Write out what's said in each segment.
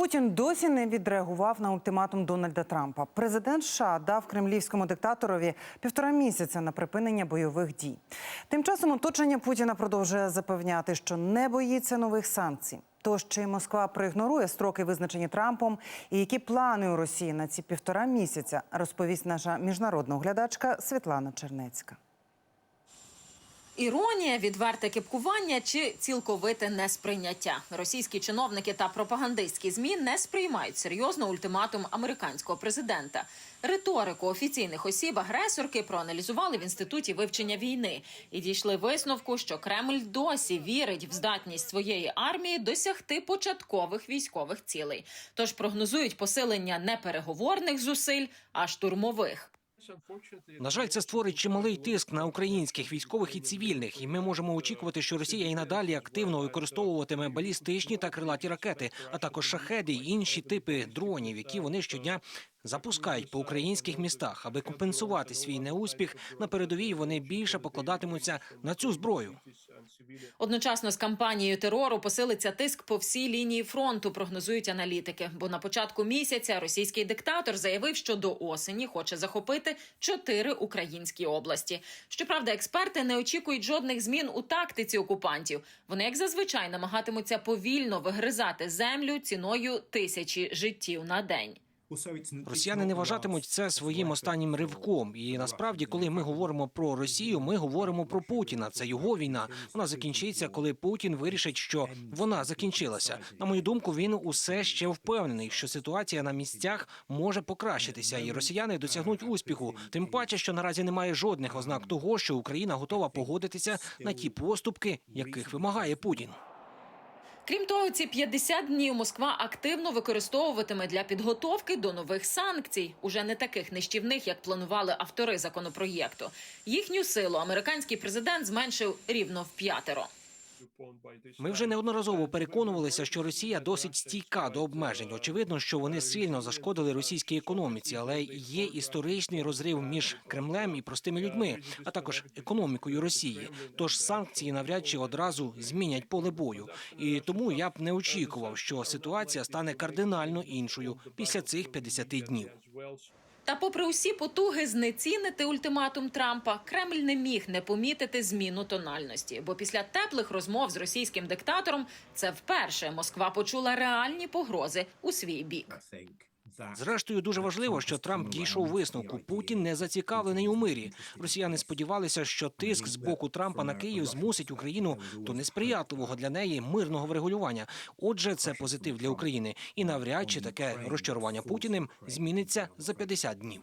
Путін досі не відреагував на ультиматум Дональда Трампа. Президент США дав кремлівському диктаторові півтора місяця на припинення бойових дій. Тим часом оточення Путіна продовжує запевняти, що не боїться нових санкцій. Тож чи Москва проігнорує строки, визначені Трампом, і які плани у Росії на ці півтора місяця, розповість наша міжнародна оглядачка Світлана Чернецька. Іронія, відверте кепкування чи цілковите несприйняття. Російські чиновники та пропагандистські змі не сприймають серйозно ультиматум американського президента. Риторику офіційних осіб агресорки проаналізували в інституті вивчення війни і дійшли висновку, що Кремль досі вірить в здатність своєї армії досягти початкових військових цілей. Тож прогнозують посилення не переговорних зусиль, а штурмових. На жаль, це створить чималий тиск на українських військових і цивільних, і ми можемо очікувати, що Росія і надалі активно використовуватиме балістичні та крилаті ракети, а також шахеди й інші типи дронів, які вони щодня запускають по українських містах, аби компенсувати свій неуспіх на передовій. Вони більше покладатимуться на цю зброю. Одночасно з кампанією терору посилиться тиск по всій лінії фронту, прогнозують аналітики. Бо на початку місяця російський диктатор заявив, що до осені хоче захопити чотири українські області. Щоправда, експерти не очікують жодних змін у тактиці окупантів. Вони, як зазвичай, намагатимуться повільно вигризати землю ціною тисячі життів на день. Росіяни не вважатимуть це своїм останнім ривком. І насправді, коли ми говоримо про Росію, ми говоримо про Путіна. Це його війна. Вона закінчиться, коли Путін вирішить, що вона закінчилася. На мою думку, він усе ще впевнений, що ситуація на місцях може покращитися, і росіяни досягнуть успіху. Тим паче, що наразі немає жодних ознак того, що Україна готова погодитися на ті поступки, яких вимагає Путін. Крім того, ці 50 днів Москва активно використовуватиме для підготовки до нових санкцій, уже не таких нищівних, як планували автори законопроєкту. Їхню силу американський президент зменшив рівно в п'ятеро. Ми вже неодноразово переконувалися, що Росія досить стійка до обмежень. Очевидно, що вони сильно зашкодили російській економіці, але є історичний розрив між Кремлем і простими людьми, а також економікою Росії. Тож санкції навряд чи одразу змінять поле бою. І тому я б не очікував, що ситуація стане кардинально іншою після цих 50 днів. Та, попри усі потуги знецінити ультиматум Трампа, Кремль не міг не помітити зміну тональності. Бо після теплих розмов з російським диктатором це вперше Москва почула реальні погрози у свій бік. Зрештою, дуже важливо, що Трамп дійшов висновку. Путін не зацікавлений у мирі. Росіяни сподівалися, що тиск з боку Трампа на Київ змусить Україну до несприятливого для неї мирного врегулювання. Отже, це позитив для України, і навряд чи таке розчарування Путіним зміниться за 50 днів.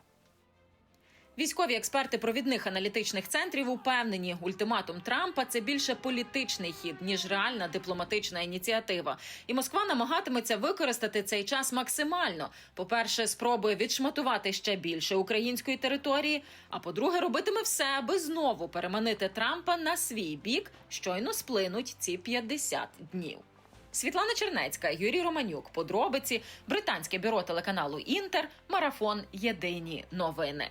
Військові експерти провідних аналітичних центрів упевнені, ультиматум Трампа це більше політичний хід ніж реальна дипломатична ініціатива. І Москва намагатиметься використати цей час максимально. По-перше, спробує відшматувати ще більше української території. А по-друге, робитиме все, аби знову переманити Трампа на свій бік, щойно сплинуть ці 50 днів. Світлана Чернецька, Юрій Романюк. Подробиці британське бюро телеканалу Інтер. Марафон Єдині новини.